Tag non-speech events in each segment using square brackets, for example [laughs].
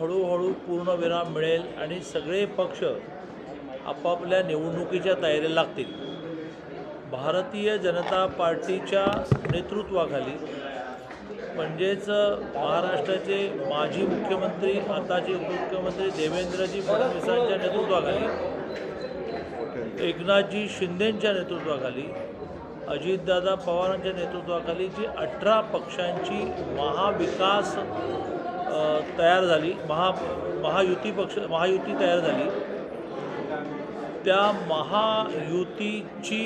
हळूहळू पूर्णविराम मिळेल आणि सगळे पक्ष आपापल्या निवडणुकीच्या तयारीला लागतील. भारतीय जनता पार्टीच्या नेतृत्वाखाली म्हणजेच महाराष्ट्राचे माजी मुख्यमंत्री आताचे उपमुख्यमंत्री देवेंद्रजी फडणवीसांच्या नेतृत्वाखाली एकनाथजी शिंदेंच्या नेतृत्वाखाली अजितदादा पवारांच्या नेतृत्वाखाली जी अठरा पक्षांची महाविकास तयार झाली. महा महायुती पक्ष महायुती तयार झाली. त्या महायुतीची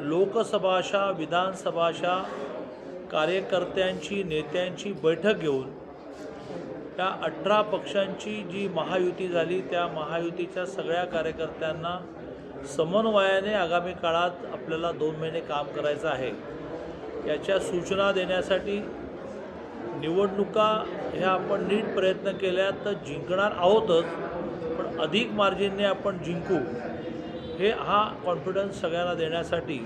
लोकसभाशा विधानसभाशा कार्यकर्त्यांची नेत्यांची बैठक घेऊन त्या अठरा पक्षांची जी महायुती झाली त्या महायुतीच्या सगळ्या कार्यकर्त्यांना समन्वयाने आगामी काळात आपल्याला दोन महिने काम करायचं आहे. याच्या सूचना देण्यासाठी निवडणुका ह्या आपण नीट प्रयत्न केल्या तर जिंकणार आहोतच पण अधिक मार्जिनने आपण जिंकू. हे हा कॉन्फिडन्स सगळ्यांना देण्यासाठी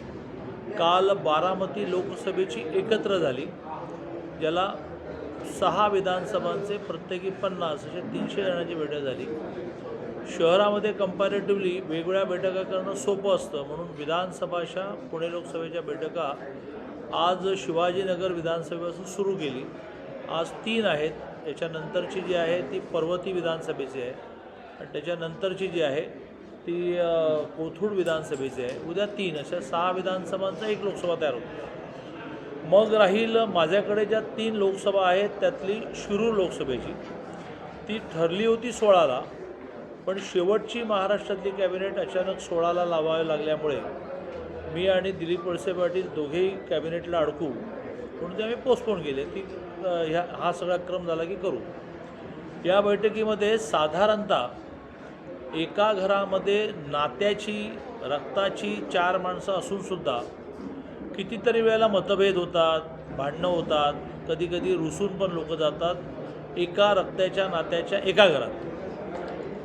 काल बारामती लोकसभेची एकत्र झाली ज्याला सहा विधानसभांचे प्रत्येकी पन्नास असे तीनशे जणांची बैठक झाली. शहरामध्ये कंपॅरेटिव्हली वेगवेगळ्या बैठका करणं सोपं असतं म्हणून विधानसभाच्या पुणे लोकसभेच्या बैठका आज शिवाजीनगर विधानसभेपासून सुरू केली. आज तीन आहेत. त्याच्यानंतरची जी आहे ती पर्वती विधानसभेची आहे. आणि त्याच्यानंतरची जी आहे ती कोथरूड विधानसभेची आहे. उद्या तीन अशा सहा विधानसभांचा एक लोकसभा तयार होतो. मग राहील माझ्याकडे ज्या तीन लोकसभा आहेत त्यातली शिरूर लोकसभेची. ती ठरली होती सोळाला पण शेवटची महाराष्ट्रातली कॅबिनेट अचानक सोळाला लावावी लागल्यामुळे मी आणि दिलीप वळसे पाटील दोघेही कॅबिनेटला अडकू म्हणून ते आम्ही पोस्टपोन केले की ह्या हा सगळा क्रम झाला की करू. या बैठकीमध्ये साधारणतः एका घरामध्ये नात्याची रक्ताची चार माणसं असूनसुद्धा कितीतरी वेळेला मतभेद होतात भांडणं होतात कधीकधी रुसून पण लोक जातात एका रक्ताच्या नात्याच्या एका घरात.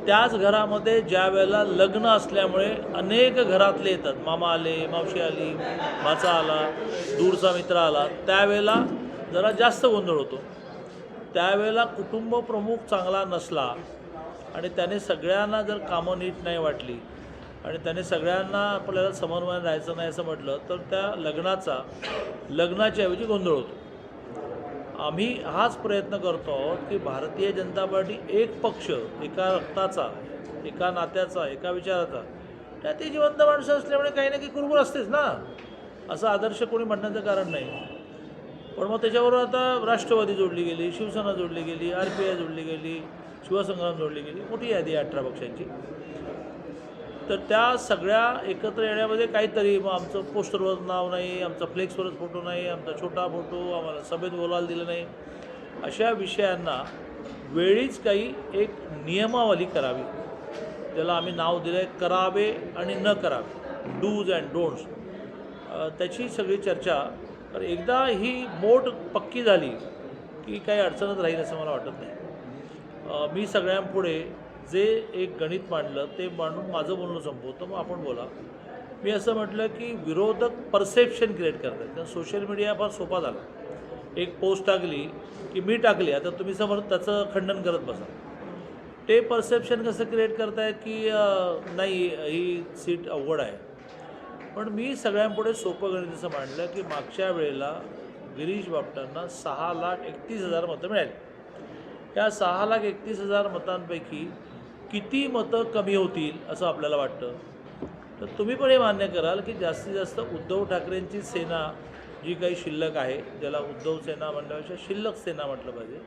त्याच घरामध्ये ज्या वेळेला लग्न असल्यामुळे अनेक घरातले येतात. मामा आले मावशी आली माचा आला दूरचा मित्र आला. त्यावेळेला जरा जास्त गोंधळ होतो. त्यावेळेला कुटुंब प्रमुख चांगला नसला आणि त्याने सगळ्यांना जर कामं नीट नाही वाटली आणि त्याने सगळ्यांना आपल्याला समन्वय राहायचं नाही असं म्हटलं तर त्या लग्नाचा लग्नाच्या ऐवजी गोंधळ होतो. आम्ही हाच प्रयत्न करतो आहोत की भारतीय जनता पार्टी एक पक्ष एका रक्ताचा एका नात्याचा एका विचाराचा त्या ती जिवंत माणसं असल्यामुळे काही ना काही कुरबुर असतेच ना. असं आदर्श कोणी म्हणण्याचं कारण नाही. पण मग त्याच्याबरोबर आता राष्ट्रवादी जोडली गेली शिवसेना जोडली गेली आर पी आय जोडली गेली शिवसंग्राम जोडली गेली मोठी यादी आहे अठरा पक्षांची. तर त्या सगळ्या एकत्र येण्यामध्ये काहीतरी मग आमचं पोस्टरवर नाव नाही आमचा फ्लेक्सवरच फोटो नाही आमचा छोटा फोटो आम्हाला सभेत बोलायला दिलं नाही. अशा विषयांना वेळीच काही एक नियमावली करावी. ज्याला आम्ही नाव दिलं आहे करावे आणि न करावे. डूज अँड डोंट्स त्याची सगळी चर्चा. तर एकदा ही मोठ पक्की झाली की काही अडचणच राहील असं मला वाटत नाही. मी सगळ्यांपुढे जे एक गणित मांडलं ते मांडून माझं बोलणं संपवतो मग आपण बोला. मी असं म्हटलं की विरोधक परसेप्शन क्रिएट करतात. कारण सोशल मीडिया फार सोपा झाला. एक पोस्ट टाकली की मी टाकली आता तुम्ही समोर त्याचं खंडन करत बसा. ते परसेप्शन कसं क्रिएट करताय की नाही ही सीट अवघड आहे. पण मी सगळ्यांपुढे सोपं गणित असं मांडलं की मागच्या वेळेला गिरीश बापटांना सहा लाख एकतीस हजार मतं मिळाली. या सहा लाख एकतीस हजार मतांपैकी किती मतं कमी होतील असं आपल्याला वाटतं? तर तुम्ही पण हे मान्य कराल की जास्तीत जास्त उद्धव ठाकरेंची सेना जी काही शिल्लक आहे ज्याला उद्धव सेना म्हणण्यापेक्षा शिल्लक सेना म्हटलं पाहिजे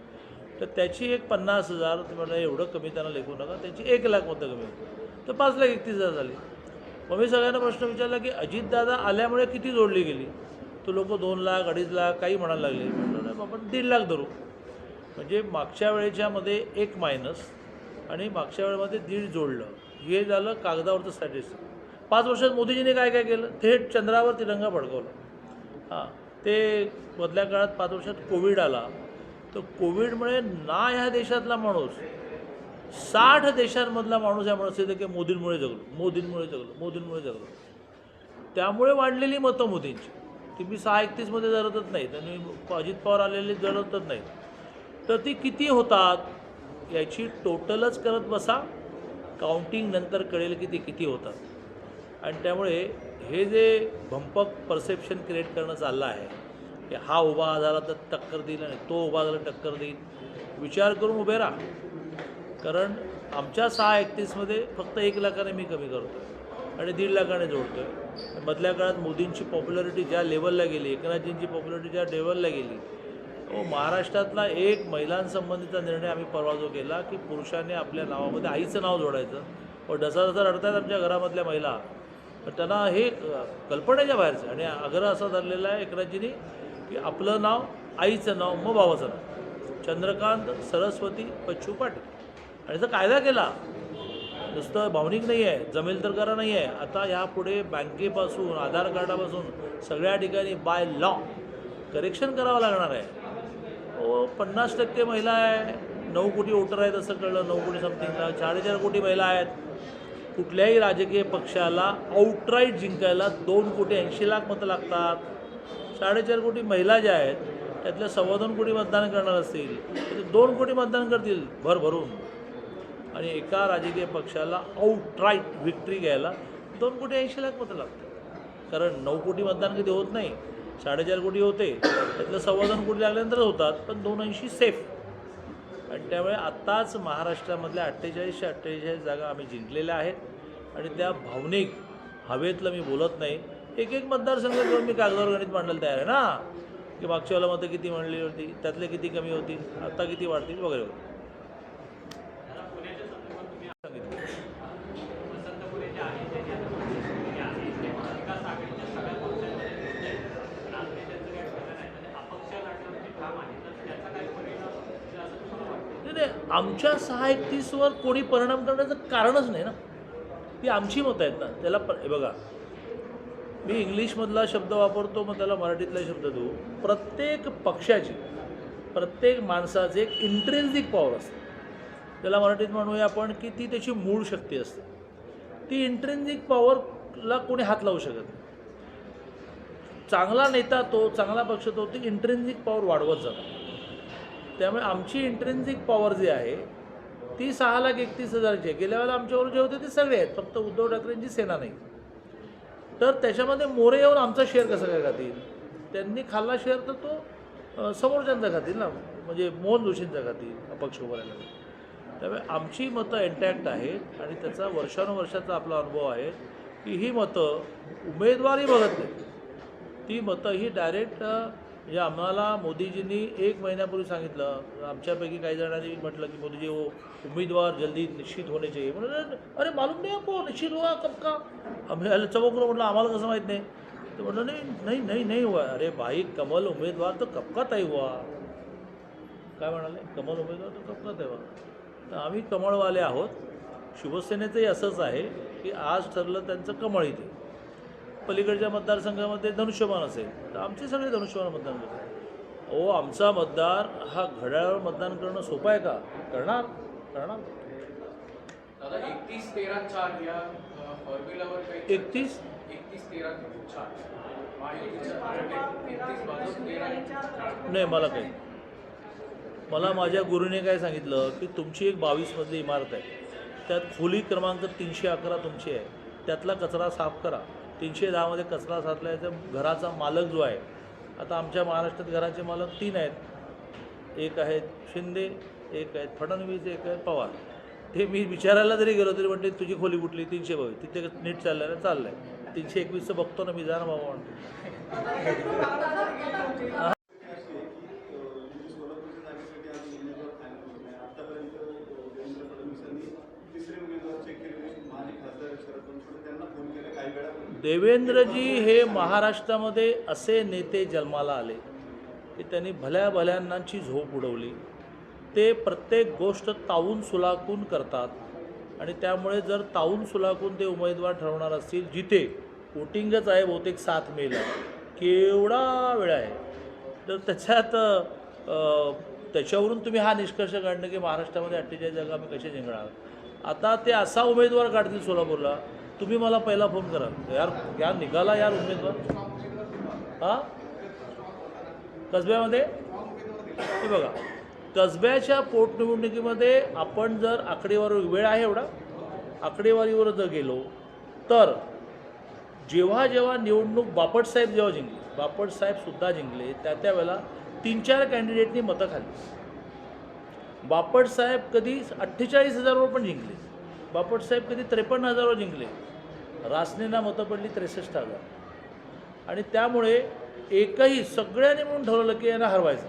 तर त्याची एक पन्नास हजार तुम्ही म्हटलं एवढं कमी त्यांना लेखू नका त्यांची एक लाख मतं कमी होती तर पाच लाख एकतीस हजार झाली. मग मी सगळ्यांना प्रश्न विचारला की अजितदादा आल्यामुळे किती जोडली गेली? तो लोक दोन लाख अडीच लाख काही म्हणायला लागले. म्हटलं आपण दीड लाख धरू. म्हणजे मागच्या वेळेच्यामध्ये एक मायनस आणि मागच्या वेळेमध्ये दीड जोडलं. हे झालं कागदावरचं स्टॅटिस्टिक पाच वर्षात मोदीजीने काय काय केलं? थेट चंद्रावर तिरंगा फडकवला. हां ते मधल्या काळात पाच वर्षात कोविड आला. तर कोविडमुळे ना ह्या देशातला माणूस साठ देशांमधला माणूस या म्हणत येतं की मोदींमुळे जगलो. मोदींमुळे जगलो. मोदींमुळे जगलो. त्यामुळे वाढलेली मतं मोदींची. ती मी सहा एकतीसमध्ये जरतच नाही. आणि अजित पवार आलेले जरतच नाहीत तर ती किती होतात? याची टोटलच करत बसा काउंटिंग नंतर कळेल की ते किती होतात. आणि त्यामुळे हे जे भंपक परसेप्शन क्रिएट करणं चाललं आहे की हा उभा झाला तर टक्कर देईल आणि तो उभा झाला टक्कर देईल विचार करून उभे राहा. कारण आमच्या सहा एकतीसमध्ये फक्त एक लाखाने मी कमी करतो आणि दीड लाखाने जोडतो आहे मधल्या काळात मोदींची पॉप्युलरिटी ज्या लेवलला गेली एकनाथजींची पॉप्युलॅरिटी ज्या लेवलला गेली हो, महाराष्ट्रातला एक महिलांसंबंधीचा निर्णय आम्ही परवा जो केला की पुरुषांनी आपल्या नावामध्ये आईचं नाव जोडायचं. पण जसा जसा रडतात आमच्या घरामधल्या महिला. पण त्यांना हे कल्पनेच्या बाहेरचं आणि आग्रह असा धरलेला आहे एकनाथजींनी की आपलं नाव आईचं नाव मग भावाचं नाव. चंद्रकांत सरस्वती पच्छू पाटील. आणि त्याचा कायदा केला. नुसतं भावनिक नाही आहे जमेल तर करा नाही आहे. आता यापुढे बँकेपासून आधार कार्डापासून सगळ्या ठिकाणी बाय लॉ करेक्शन करावं लागणार आहे. पन्नास टक्के महिला आहे. नऊ कोटी वोटर आहेत असं कळलं. नऊ कोटी समथिंगला साडेचार कोटी महिला आहेत. कुठल्याही राजकीय पक्षाला आउटराईट जिंकायला दोन कोटी ऐंशी लाख मतं लागतात. साडेचार कोटी महिला ज्या आहेत त्यातल्या सव्वा दोन कोटी मतदान करणार असतील तर दोन कोटी मतदान करतील भरभरून आणि एका राजकीय पक्षाला आउटराईट विक्ट्री घ्यायला दोन कोटी ऐंशी लाख मतं लागतात. कारण नऊ कोटी मतदान कधी होत नाही? साडेचार कोटी होते. त्यातलं सव्वा दोन कोटी लागल्यानंतरच होतात पण दोन ऐंशी सेफ आणि त्यामुळे आत्ताच महाराष्ट्रामधल्या अठ्ठेचाळीसशे अठ्ठेचाळीस जागा आम्ही जिंकलेल्या आहेत. आणि त्या भावनिक हवेतलं मी बोलत नाही. एक एक मतदारसंघ घेऊन मी कागदावर गणित मांडायला तयार आहे ना? की मागच्या वेळेला मतं किती म्हणली होती? त्यातले किती कमी होतील? आत्ता किती वाढतील? वगैरे वगैरे सांगितलं. नाही आमच्या सहा एकतीसवर कोणी परिणाम करण्याचं कारणच नाही ना? ती आमची मतं आहेत ना. त्याला प हे बघा. मी इंग्लिशमधला शब्द वापरतो मग त्याला मराठीतला शब्द देऊ. प्रत्येक पक्षाची प्रत्येक माणसाचे एक इंट्रेन्सिक पॉवर असते. त्याला मराठीत म्हणूया आपण की ती त्याची मूळ शक्ती असते. ती इंट्रेन्सिक पॉवरला कोणी हात लावू शकत नाही. चांगला नेता तो चांगला पक्ष तो ती इंट्रेन्सिक पॉवर वाढवत जातो. त्यामुळे आमची इंट्रेन्सिक पॉवर जी आहे ती सहा लाख एकतीस हजारची आहे. गेल्या वेळेला आमच्यावर जे होते ते सगळे आहेत. फक्त उद्धव ठाकरेंची सेना नाही. तर त्याच्यामध्ये मोरे येऊन आमचा शेअर कसा काय खातील? त्यांनी खाल्ला शेअर तर तो समोरच्यांचा खातील ना? म्हणजे मोहन जोशींचा खातील अपक्ष उभारायला त्यामुळे आमची मतं इंटॅक्ट आहेत आणि त्याचा वर्षानुवर्षाचा आपला अनुभव आहे की ही मतं उमेदवारही बघत नाही ती मतं ही डायरेक्ट म्हणजे आम्हाला मोदीजींनी एक महिन्यापूर्वी सांगितलं. आमच्यापैकी काही जणांनी म्हटलं की मोदीजी हो उमेदवार जल्दी निश्चित होणे चाहिए. म्हणलं अरे मालूम नाही आपको निश्चित हुआ कब का आम्ही आलं चमकलो म्हटलं आम्हाला कसं माहीत नाही? तर म्हटलं नाही नाही नाही नाही हुआ. अरे भाई कमल उमेदवार तर कब का तय हुआ? काय म्हणाले? कमल उमेदवार तर कब का तय हुआ? तर आम्ही कमळवाले आहोत. शिवसेनेचंही असंच आहे की आज ठरलं त्यांचं कमळ इथे. पलीकडच्या मतदारसंघामध्ये धनुष्यबाण असेल तर आमचे सगळे धनुष्यबाण मतदान करतात. ओ आमचा मतदार हा घड्याळावर मतदान करणं सोपं आहे का? करणार? करणार? एकतीस तेरा चार या फॉर्म्युलावर काही एकतीस? तेरा नाही मला काही मला माझ्या गुरुने काय सांगितलं की तुमची एक बावीसमधली इमारत आहे. त्यात खोली क्रमांक तीनशे अकरा तुमची आहे. त्यातला कचरा साफ करा. तीनशे दहामध्ये कचरा साचल्याचा घराचा मालक जो आहे आता आमच्या महाराष्ट्रात घराचे मालक तीन आहेत. एक आहेत शिंदे एक आहेत फडणवीस एक आहेत पवार. ते मी विचारायला जरी गेलो तरी म्हणते तुझी खोली कुठली? तीनशे बावीस तिथे नीट चाललं ना चाललं आहे तीनशे एकवीसचं बघतो ना मी जा ना बाबा म्हणतो [laughs] सोलापूरच्या जागेसाठी आज उमेदवार फायनल होत नाही आतापर्यंत देवेंद्र फडणवीसांनी तिसरे उमेदवार चेक केले माजी खासदार शरद बनसोडे त्यांना फोन केला काही वेळा देवेंद्रजी हे महाराष्ट्रामध्ये असे नेते जन्माला आले की त्यांनी भल्या भल्यांनाची झोप उडवली. ते प्रत्येक गोष्ट तावून सुलाखून करतात आणि त्यामुळे जर तावून सुलाखून ते उमेदवार ठरवणार असतील जिथे वोटिंगच आहे बहुतेक सात मेला. केवढा वेळ आहे. तर त्याच्यात त्याच्यावरून तुम्ही हा निष्कर्ष काढणं की महाराष्ट्रामध्ये अठ्ठेचाळीस जागा आम्ही कसे जिंकणार? आता ते असा उमेदवार काढतील सोलापूरला तुम्ही मला पहिला फोन करा. यार या निघाला यार उमेदवार. हां? कसब्यामध्ये? हे बघा. कसब्याच्या पोटनिवडणुकीमध्ये आपण जर आकडेवारी वेळ आहे एवढा आकडेवारीवर जर गेलो तर जेव्हा जेव्हा निवडणूक बापटसाहेब जेव्हा जिंकले बापटसाहेबसुद्धा जिंकले त्या त्यावेळेला तीन चार कॅन्डिडेटनी मतं खाल्ली. बापटसाहेब कधी अठ्ठेचाळीस हजारवर पण जिंकले. बापटसाहेब कधी त्रेपन्न हजारावर जिंकले. रासनेना मतं पडली त्रेसष्ट हजार. आणि त्यामुळे एकही सगळ्यांनी म्हणून ठरवलं की यांना हरवायचं.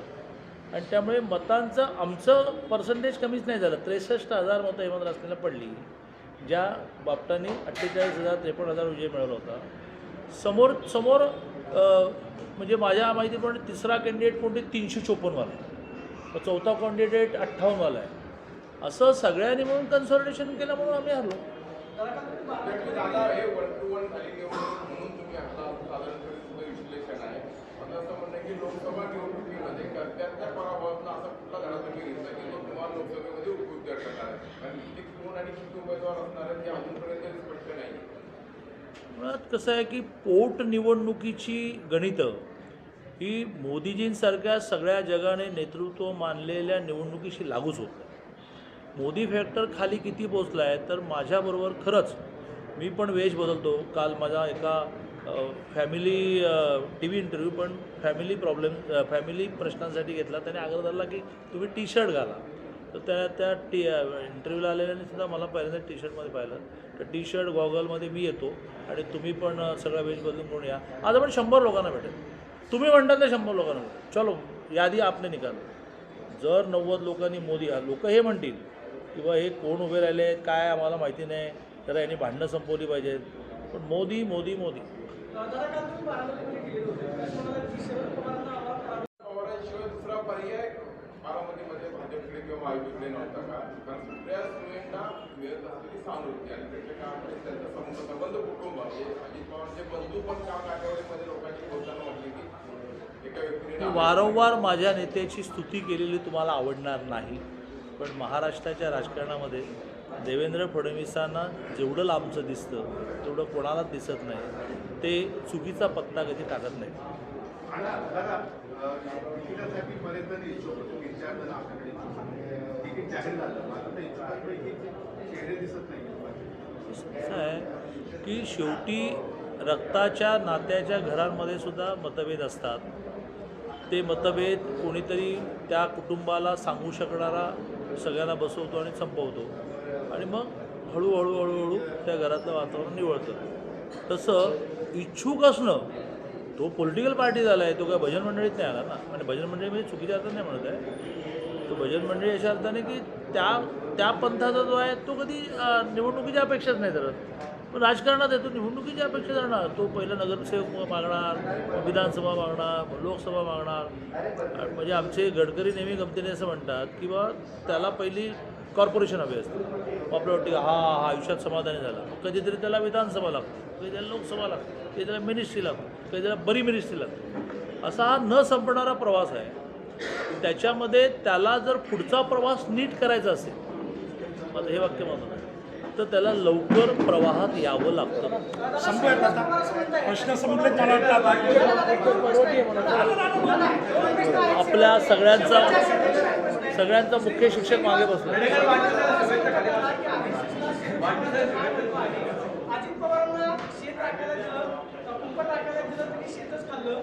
आणि त्यामुळे मतांचं आमचं पर्सेंटेज कमीच नाही झालं. त्रेसष्ट हजार मतं हेमंत रासनेला पडली ज्या बापटांनी अठ्ठेचाळीस हजार त्रेपन्न हजार विजय मिळवला होता. समोर समोर म्हणजे माझ्या माहितीप्रमाणे तिसरा कॅन्डिडेट कोणते? तीनशे चोपन्नवाला आहे. चौथा कॅन्डिडेट अठ्ठावन्नवाला आहे. असं सगळ्यांनी म्हणून कन्सल्टेशन केलं म्हणून आम्ही हरलो. मुळात कसं आहे की पोटनिवडणुकीची गणितं ही मोदीजींसारख्या सगळ्या जगाने नेतृत्व मानलेल्या निवडणुकीशी लागूच होत नाही. मोदी फॅक्टर खाली किती पोचला आहे तर माझ्याबरोबर खरंच मी पण वेश बदलतो. काल माझा एका फॅमिली टी व्ही इंटरव्ह्यू पण फॅमिली प्रॉब्लेम फॅमिली प्रश्नांसाठी घेतला. त्याने आग्रह धरला की तुम्ही टी शर्ट घाला. तर त्या त्या टी इंटरव्ह्यूला आलेल्याने सुद्धा मला पहिल्यांदा टी शर्टमध्ये पाहिलं. तर टी शर्ट गॉगलमध्ये मी येतो आणि तुम्ही पण सगळा वेश बदलून कोण या. आज आपण शंभर लोकांना भेटेल. तुम्ही म्हणतात तर शंभर लोकांना भेटेल. चलो यादी आपने निकाल. जर नव्वद लोकांनी मोदी लोक हे म्हणतील किंवा हे कोण उभे राहिले आहेत काय आम्हाला माहिती नाही तर यांनी भांडणं संपवली पाहिजेत पण मोदी मोदी मोदी. वारंवार माझ्या नेत्याची स्तुती केलेली तुम्हाला आवडणार नाही. पण महाराष्ट्राच्या राजकारणामध्ये देवेंद्र फडणवीसांना जेवढं लांबचं दिसतं तेवढं कोणालाच दिसत नाही. ते चुकीचा पत्ता कधी टाकत नाही असं आहे की शेवटी रक्ताच्या नात्याच्या घरांमध्ये सुद्धा मतभेद असतात. ते मतभेद कोणीतरी त्या कुटुंबाला सांगू शकणारा सगळ्यांना बसवतो आणि संपवतो. आणि मग हळूहळू हळूहळू त्या घरातलं वातावरण निवळतं. तसं इच्छुक असणं तो पॉलिटिकल पार्टी झाला आहे तो काय भजन मंडळीत नाही आला ना? आणि भजन मंडळी म्हणजे चुकीच्या अर्थाने नाही म्हणत आहे. तो भजन मंडळी अशा अर्थाने की त्या त्या पंथाचा जो आहे तो कधी निवडणुकीच्या अपेक्षाच नाही धरत. पण राजकारणात येतो निवडणुकीची अपेक्षा जाणार. तो पहिला नगरसेवक मागणार विधानसभा मागणार लोकसभा मागणार. म्हणजे आमचे गडकरी नेहमी गमतीने असं म्हणतात की बा त्याला पहिली कॉर्पोरेशन हवी असते. मग वाटते की हा हा आयुष्यात समाधानी झाला. मग कधीतरी त्याला विधानसभा लागते कधी त्याला लोकसभा लागते कधी त्याला मिनिस्ट्री लागते कधी त्याला बरी मिनिस्ट्री लागते. असा हा न संपणारा प्रवास आहे. त्याच्यामध्ये त्याला जर पुढचा प्रवास नीट करायचा असेल माझं हे वाक्य माझं तर त्याला लवकर प्रवाहात यावं लागतं. आता. प्रश्न मला आपल्या सगळ्यांचा सगळ्यांचा मुख्य शिक्षक मागे बसला. अजित पवारांना शेत राखायला दिलं कुंपण राखायला दिलं तरी शेतच खाल्लं.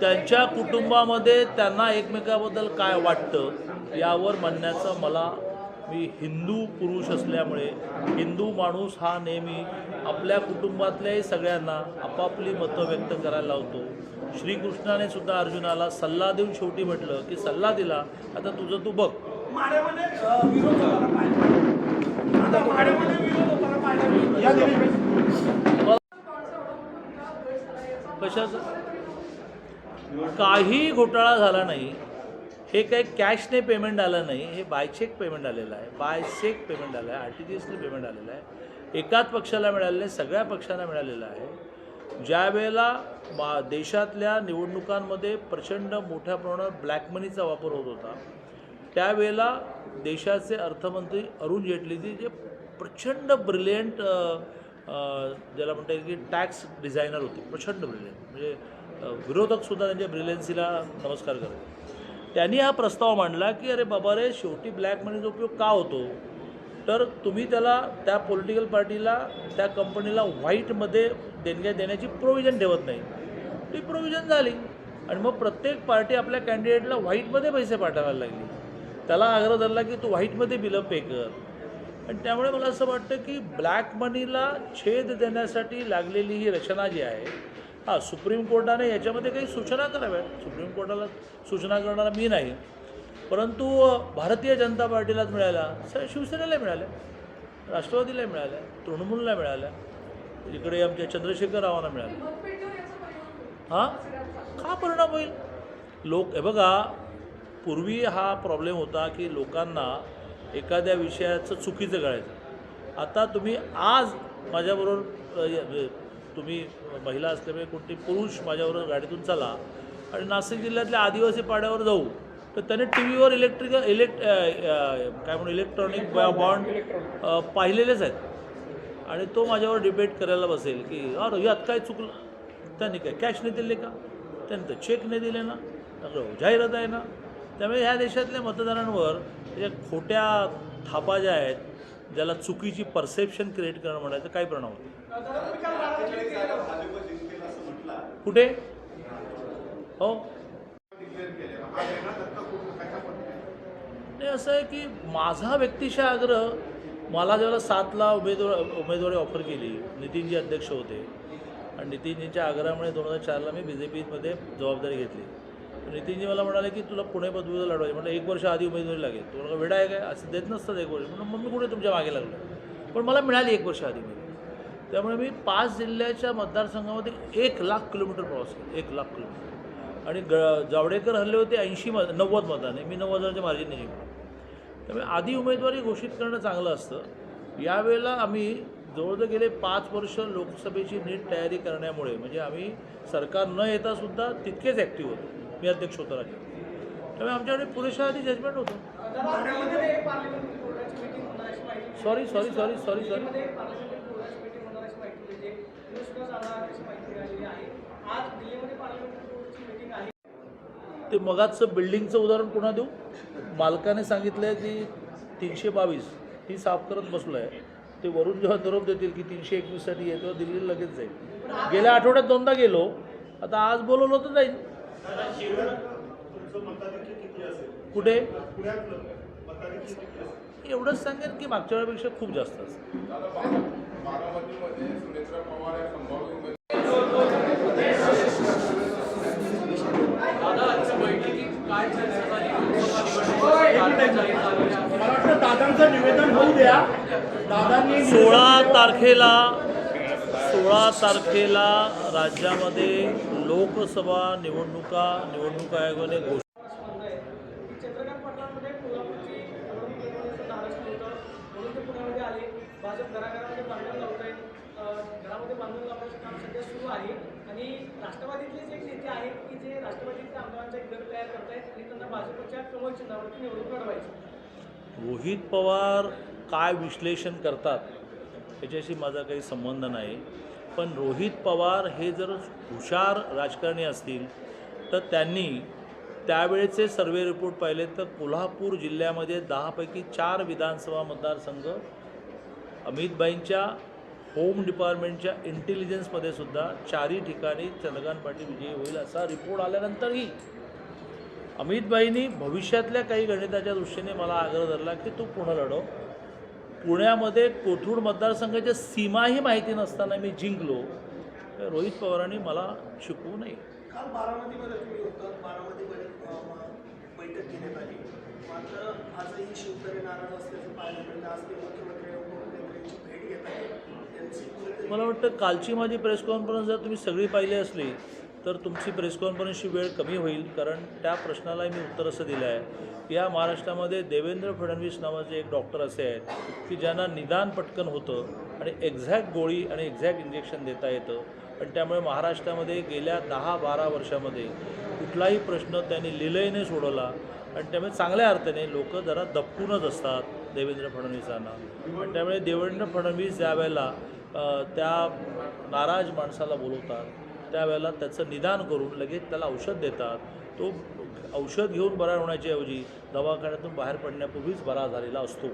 त्यांच्या कुटुंबामध्ये त्यांना एकमेकाबद्दल काय वाटतं यावर म्हणण्याचं मला मी हिंदू पुरुष असल्यामुळे हिंदू माणूस हा नेहमी आपल्या कुटुंबातल्याही सगळ्यांना आपापली मतं व्यक्त करायला लावतो. श्रीकृष्णाने सुद्धा अर्जुनाला सल्ला देऊन शेवटी म्हटलं की सल्ला दिला आता तुझं तू बघ. विरोध होताना पाहिजे आता माड्यामध्ये विरोध होताना पाहिजे या दिली कशाचं? काही घोटाळा झाला नाही. हे काही कॅशने पेमेंट आलं नाही. हे बाय चेक पेमेंट आलेलं आहे. बाय चेक पेमेंट आलं आहे. आर टी जी एसने पेमेंट आलेलं आहे. एकाच पक्षाला मिळालेलं आहे सगळ्या पक्षांना मिळालेलं आहे. ज्या वेळेला मा देशातल्या निवडणुकांमध्ये प्रचंड मोठ्या प्रमाणात ब्लॅक मनीचा वापर होत होता त्यावेळेला देशाचे अर्थमंत्री अरुण जेटलीजी जे प्रचंड ब्रिलियंट ज्याला म्हणता येईल की टॅक्स डिझायनर होते. प्रचंड ब्रिलियंट म्हणजे विरोधकसुद्धा त्यांच्या ब्रिलियन्सीला नमस्कार करत त्यांनी हा प्रस्ताव मांडला की अरे बाबा रे शेवटी ब्लॅक मनीचा उपयोग का होतो? तर तुम्ही त्याला त्या पॉलिटिकल पार्टीला त्या कंपनीला व्हाईटमध्ये देणग्या देण्याची प्रोव्हिजन ठेवत नाही. ती प्रोव्हिजन झाली. आणि मग प्रत्येक पार्टी आपल्या कॅन्डिडेटला व्हाईटमध्ये पैसे पाठवायला लागली. त्याला आग्रह धरला की तू व्हाईटमध्ये बिलं पे कर. आणि त्यामुळे मला असं वाटतं की ब्लॅक मनीला छेद देण्यासाठी लागलेली ही रचना जी आहे हां सुप्रीम कोर्टाने याच्यामध्ये काही सूचना कराव्यात. सुप्रीम कोर्टाला सूचना करणारा मी नाही. परंतु भारतीय जनता पार्टीलाच मिळाल्या स शिवसेनेला मिळाल्या राष्ट्रवादीला मिळाल्या तृणमूलला मिळाल्या इकडे आमच्या चंद्रशेखर रावांना मिळाल्या हां? का परिणाम होईल? लोक हे बघा पूर्वी हा प्रॉब्लेम होता की लोकांना एखाद्या विषयाचं चुकीचं कळायचं आता तुम्ही आज माझ्याबरोबर तुम्ही महिला असल्यामुळे कोणते पुरुष माझ्याबरोबर गाडीतून चला आणि नाशिक जिल्ह्यातल्या आदिवासी पाड्यावर जाऊ तर त्याने टी व्हीवर इलेक्ट्रिकल इलेक्ट काय म्हणू इलेक्ट्रॉनिक बॉन्ड पाहिलेलेच आहेत. आणि तो माझ्यावर डिबेट करायला बसेल की अरे यात काय चुकलं? त्यांनी काय कॅश नाही दिले का? त्यांनी तर चेक नाही दिले ना. जाहिरात आहे ना. त्यामुळे ह्या देशातल्या मतदारांवर या खोट्या थापा ज्या आहेत ज्याला चुकीची परसेप्शन क्रिएट करणं म्हणायचं काय परिणाम होतो कुठे? हो. नाही असं आहे की माझा व्यक्तिशः आग्रह मला जेव्हा सातला उमेदवार उमेदवारी ऑफर केली नितीनजी अध्यक्ष होते आणि नितीनजींच्या आग्रहामुळे दोन हजार चारला मी बी जे पीमध्ये जबाबदारी घेतली. नितीनजी मला म्हणाले की तुला पुणे पदवीला लढवायची. म्हटलं एक वर्ष आधी उमेदवारी लागेल. तुला का वेडा आहे काय? असं देत नसतात एक वर्ष. म्हणून मग मी कुठे तुमच्या मागे लागलो? पण मला मिळाली एक वर्ष आधी उमेदवारी. त्यामुळे मी पाच जिल्ह्याच्या मतदारसंघामध्ये एक लाख किलोमीटर प्रवास केला. एक लाख किलोमीटर. आणि ग जावडेकर हल्ले होते ऐंशी मत नव्वद मताने. मी नव्वद हजारच्या मार्जिनने जिंकलो त्यामुळे आधी उमेदवारी घोषित करणं चांगलं असतं. यावेळेला आम्ही जवळजवळ गेले पाच वर्ष लोकसभेची नीट तयारी करण्यामुळे म्हणजे आम्ही सरकार न येता सुद्धा तितकेच ॲक्टिव्ह होतो. मी अध्यक्ष होतो राज्य त्यामुळे आमच्याकडे पुरेशा आधी जजमेंट होतं. Sorry sorry sorry sorry sorry ते मगाचं बिल्डिंगचं उदाहरण पुन्हा देऊ. मालकाने सांगितलं आहे की तीनशे बावीस ही साफ करत बसलो आहे ते वरून जेव्हा निरोप देतील की तीनशे एकवीससाठी येतो दिल्लीला लगेच जाईल. गेल्या आठवड्यात दोनदा गेलो. आता आज बोलवलं तर जाईल. तुमचं मताधिक्य किती असेल? कुठे? एवढंच सांगेन की मागच्या वेळेपेक्षा खूप जास्त असेल. दादा बारा- बारामतीमध्ये सुनेत्रा पवार या संभाव्य उमेदवार मला वाटतं दादांचं निवेदन होऊ द्या. दादांनी सोळा तारखेला सोळा तारखेला राज्यामध्ये लोकसभा निवडणुका निवडणूक आयोगाने घोषित. आणि राष्ट्रवादीतलेच एक नेते आहेत की जे आमदारांचा गट तयार करतायत आणि त्यांना भाजपच्या कमल चिन्हावरती निवडणूक लढवायची. रोहित पवार काय विश्लेषण करतात याच्याशी माझा काही संबंध नाही. पण रोहित पवार हे जर हुशार राजकारणी असतील तर त्यांनी त्यावेळेचे सर्वे रिपोर्ट पाहिले तर कोल्हापूर जिल्ह्यामध्ये दहापैकी चार विधानसभा मतदारसंघ अमितबाईंच्या होम डिपार्टमेंटच्या इंटेलिजन्समध्ये सुद्धा चारही ठिकाणी चंद्रकांत पाटील विजयी होईल असा रिपोर्ट आल्यानंतरही अमितबाईंनी भविष्यातल्या काही गणिताच्या दृष्टीने मला आग्रह धरला की तू पुन्हा लढव पुण्यामध्ये कोथरूड मतदारसंघाच्या सीमाही माहिती नसताना मी जिंकलो. तर रोहित पवारांनी मला शिकवू नये. मला वाटतं कालची माझी प्रेस कॉन्फरन्स जर तुम्ही सगळी पाहिली असली तर तुमची प्रेस कॉन्फरन्सची वेळ कमी होईल कारण त्या प्रश्नाला मी उत्तर असं दिलं आहे. की या महाराष्ट्रामध्ये देवेंद्र फडणवीस नावाचे एक डॉक्टर असे आहेत की ज्यांना निदान पटकन होतं आणि एक्झॅक्ट गोळी आणि एक्झॅक्ट इंजेक्शन देता येतं. आणि त्यामुळे महाराष्ट्रामध्ये गेल्या दहा बारा वर्षामध्ये कुठलाही प्रश्न त्यांनी लिलयने सोडवला. आणि त्यामुळे चांगल्या अर्थाने लोक जरा दपकूनच असतात देवेंद्र फडणवीसांना. आणि त्यामुळे देवेंद्र फडणवीस ज्या वेळेला त्या नाराज माणसाला बोलवतात त्यावेळेला त्याचं निदान करून लगेच त्याला औषध देतात. तो औषध घेऊन बरा होण्याच्या ऐवजी दवाखान्यातून बाहेर पडण्यापूर्वीच बरा झालेला असतो.